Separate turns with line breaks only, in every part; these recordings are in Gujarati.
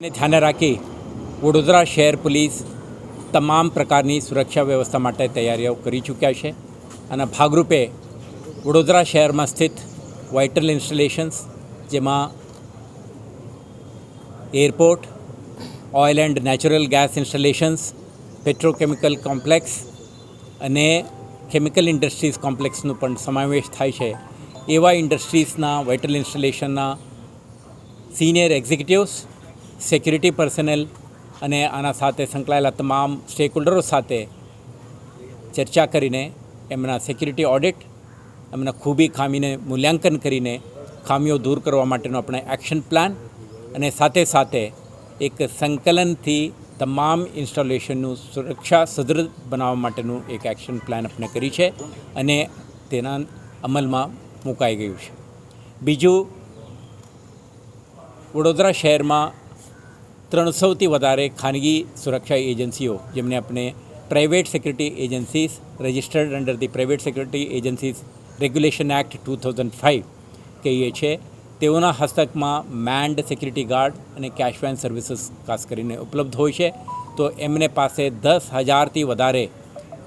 ને ધ્યાને રાખી વડોદરા શહેર પોલીસ તમામ પ્રકારની સુરક્ષા વ્યવસ્થા માટે તૈયારીઓ કરી ચૂક્યા છે અને ભાગરૂપે વડોદરા શહેરમાં સ્થિત વાઇટલ ઇન્સ્ટોલેશન્સ, જેમાં airport, oil and natural gas installations, petrochemical complex અને કેમિકલ ઇન્ડસ્ટ્રીઝ કોમ્પ્લેક્સનો પણ સમાવેશ થાય છે. એવા ઇન્ડસ્ટ્રીઝના, વાઇટલ ઇન્સ્ટોલેશનના સિનિયર એક્ઝિક્યુટિવ્સ સિક્યુરિટી પર્સનલ અને આના સાથે સંકળાયેલા તમામ સ્ટેક હોલ્ડરો સાથે ચર્ચા કરીને એમના સિક્યુરિટી ઓડિટ એમના ખૂબી ખામીને મૂલ્યાંકન કરીને ખામીઓ દૂર કરવા માટેનો આપણે એક્શન પ્લાન અને સાથે સાથે એક સંકલનથી તમામ ઇન્સ્ટોલેશનનું સુરક્ષા સુદૃઢ બનાવવા માટેનું એક એક્શન પ્લાન આપણે કરી છે અને તેના અમલમાં મુકાઈ ગયું છે. બીજું, વડોદરા શહેરમાં ત્રણસોથી વધારે ખાનગી સુરક્ષા એજન્સીઓ જેમને આપણે private security agencies registered under the private security agencies regulation act two thousand five કહીએ છીએ. તેઓના હસ્તકમાં મેન્ડ સિક્યુરિટી ગાર્ડ અને કેશ વેન સર્વિસીસ ખાસ કરીને ઉપલબ્ધ હોય છે. તો એમને પાસે દસ હજારથી વધારે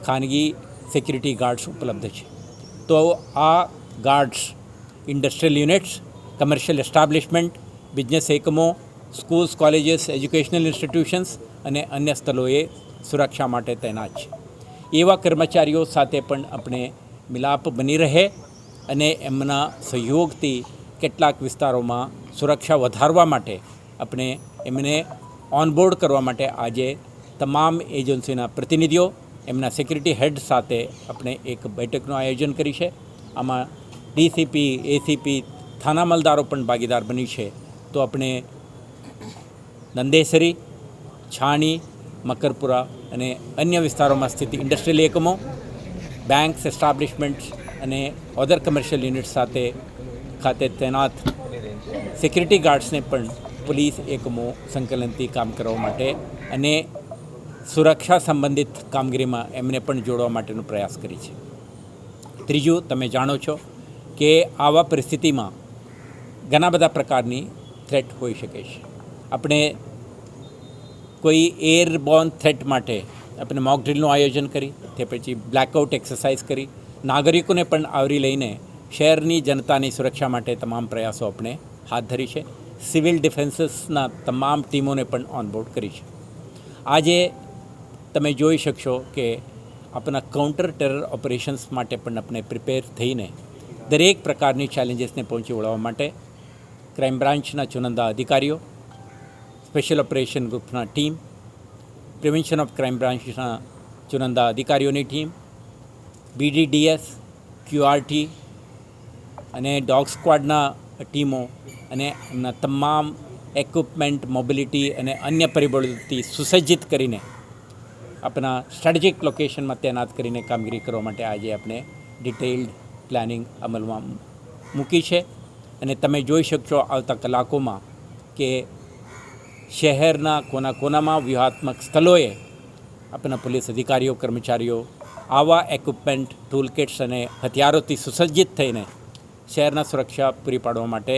ખાનગી સિક્યુરિટી ગાર્ડ્સ ઉપલબ્ધ છે. તો આ guards industrial units commercial establishment business એકમો સ્કૂલ્સ, કોલેજીસ, એજ્યુકેશનલ ઇન્સ્ટિટ્યુશન્સ અને અન્ય સ્થળોએ સુરક્ષા માટે તૈનાત છે. એવા કર્મચારીઓ સાથે પણ આપણે મિલાપ બની રહે અને એમના સહયોગથી કેટલાક વિસ્તારોમાં સુરક્ષા વધારવા માટે આપણે એમને ઓનબોર્ડ કરવા માટે આજે તમામ એજન્સીના પ્રતિનિધિઓ, એમના સિક્યુરિટી હેડ સાથે આપણે એક બેઠકનું આયોજન કરી છે. આમાં ડીસીપી, એસીપી, થાના મલદારો પણ ભાગીદાર બની છે. તો આપણે નંદેસરી, છાણી, મકરપુરા અને અન્ય વિસ્તારોમાં સ્થિત ઇન્ડસ્ટ્રીયલ એકમો, બેંક્સ, એસ્ટાબ્લિશમેન્ટ્સ અને ઓધર કમર્શિયલ યુનિટ સાથે ખાતે તૈનાત સિક્યુરિટી ગાર્ડ્સને પણ પોલીસ એકમો સંકલનથી કામ કરવા માટે અને સુરક્ષા સંબંધિત કામગીરીમાં એમને પણ જોડવા માટેનો પ્રયાસ કરી છે. ત્રીજું, તમે જાણો છો કે આવા પરિસ્થિતિમાં ઘણા બધા પ્રકારની થ્રેટ હોઈ શકે છે. આપણે કોઈ એરબોર્ન થ્રેટ માટે આપણે મોક ડ્રીલનું આયોજન કરી, તે પછી બ્લેકઆઉટ એક્સરસાઇઝ કરી. નાગરિકોને પણ આવરી લઈને શહેરની જનતાની સુરક્ષા માટે તમામ પ્રયાસો આપણે હાથ ધરી છે. સિવિલ ડિફેન્સીસના તમામ ટીમોને પણ ઓનબોર્ડ કરી છે. આજે તમે જોઈ શકશો કે આપણા કાઉન્ટર ટેરર ઓપરેશન્સ માટે પણ આપણે પ્રિપેર થઈને દરેક પ્રકારની ચેલેન્જીસને પહોંચી વળવા માટે ક્રાઇમ બ્રાન્ચના ચુનંદા અધિકારીઓ સ્પેશિયલ ઓપરેશન ગ્રુપના ટીમ પ્રિવેન્શન ઓફ ક્રાઇમ બ્રાન્ચના ચુનંદા અધિકારીઓની ટીમ બીડીડીએસ ક્યુઆરટી અને ડોગ સ્ક્વાડના ટીમો અને એમના તમામ એક્વિપમેન્ટ મોબિલિટી અને અન્ય પરિબળોથી સુસજ્જિત કરીને આપણા સ્ટ્રેટેજિક લોકેશનમાં તૈનાત કરીને કામગીરી કરવા માટે આજે આપણે ડિટેઇલ્ડ પ્લાનિંગ અમલમાં મૂકી છે. અને તમે જોઈ શકશો આવતા કલાકોમાં કે શહેરના કોના કોનામાં વ્યૂહાત્મક સ્થળોએ આપણા પોલીસ અધિકારીઓ, કર્મચારીઓ આવા એક્વિપમેન્ટ ટૂલ કિટ્સ અને હથિયારોથી સુસજ્જિત થઈને શહેરના સુરક્ષા પૂરી પાડવા માટે